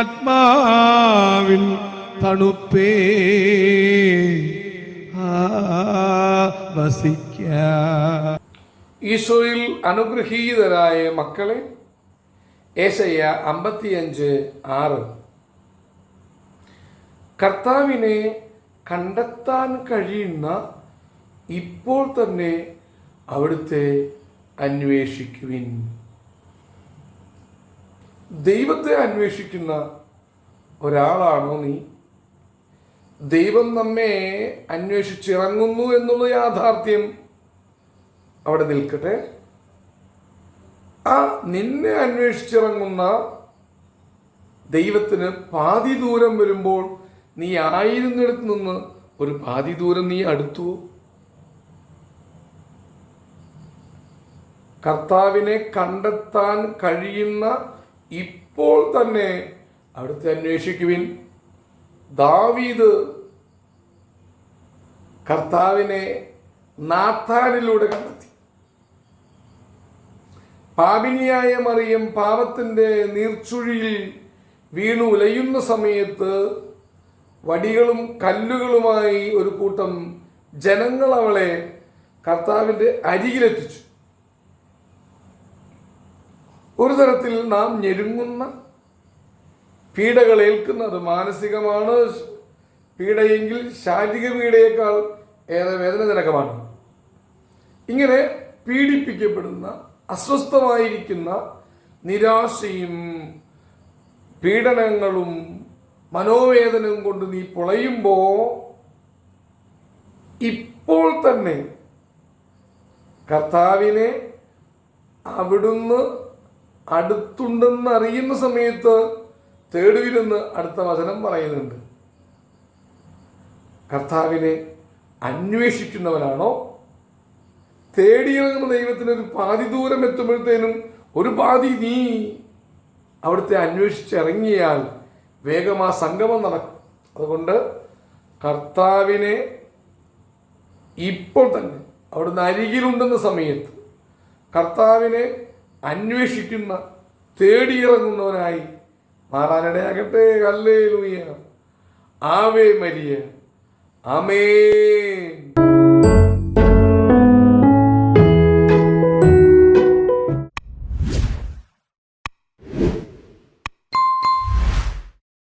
ആത്മാവിൻ തണുപ്പേ. വസിക്ക. ഈശോയിൽ അനുഗ്രഹീതരായ മക്കളെ ഏശയ്യ അമ്പത്തിയഞ്ച് ആറ്. കർത്താവിനെ കണ്ടെത്താൻ കഴിയുന്ന ഇപ്പോൾ തന്നെ അവിടുത്തെ അന്വേഷിക്കുവിൻ. ദൈവത്തെ അന്വേഷിക്കുന്ന ഒരാളാണോ നീ? ദൈവം നമ്മെ അന്വേഷിച്ചിറങ്ങുന്നു എന്നുള്ള യാഥാർത്ഥ്യം അവിടെ നിൽക്കട്ടെ. ആ നിന്നെ അന്വേഷിച്ചിറങ്ങുന്ന ദൈവത്തിന് പാതി ദൂരം വരുമ്പോൾ നീ ആയിരുന്നിടത്ത് നിന്ന് ഒരു പാതി ദൂരം നീ അടുത്തു. കർത്താവിനെ കണ്ടെത്താൻ കഴിയുന്ന ഇപ്പോൾ തന്നെ അവിടുത്തെ അന്വേഷിക്കുവിൻ. ദാവീദ് കർത്താവിനെ നാഥാനിലൂടെ കണ്ടെത്തി. പാപിനിയായ മറിയം പാപത്തിന്റെ നീർച്ചുഴിയിൽ വീണു ഉലയുന്ന സമയത്ത് വടികളും കല്ലുകളുമായി ഒരു കൂട്ടം ജനങ്ങൾ അവളെ കർത്താവിന്റെ അരികിലെത്തിച്ചു. ഒരു തരത്തിൽ നാം ഞെരുങ്ങുന്ന പീഡകൾ ഏൽക്കുന്നത് മാനസികമാണ്. പീഡയെങ്കിൽ ശാരീരിക പീഡയേക്കാൾ ഏറെ വേദനജനകമാണ്. ഇങ്ങനെ പീഡിപ്പിക്കപ്പെടുന്ന അസ്വസ്ഥമായിരിക്കുന്ന നിരാശയും പീഡനങ്ങളും മനോവേദനയും കൊണ്ട് നീ പൊളയുമ്പോൾ ഇപ്പോൾ തന്നെ കർത്താവിനെ അവിടുന്ന് അടുത്തുണ്ടെന്ന് അറിയുന്ന സമയത്ത് തേടുവിലെന്ന് അടുത്ത വചനം പറയുന്നുണ്ട്. കർത്താവിനെ അന്വേഷിക്കുന്നവനാണോ? തേടിയിറങ്ങുന്ന ദൈവത്തിന് ഒരു പാതി ദൂരം എത്തുമ്പോഴത്തേനും ഒരു പാതി നീ അവിടുത്തെ അന്വേഷിച്ചിറങ്ങിയാൽ വേഗം ആ സംഗമം നടക്കും. അതുകൊണ്ട് കർത്താവിനെ ഇപ്പോൾ തന്നെ അവിടുന്ന് അരികിലുണ്ടെന്ന സമയത്ത് കർത്താവിനെ അന്വേഷിക്കുന്ന തേടിയിറങ്ങുന്നവനായി മാറാനിടയാകട്ടെ അല്ലേ ലൂയ ആവേ മരിയ. അമേ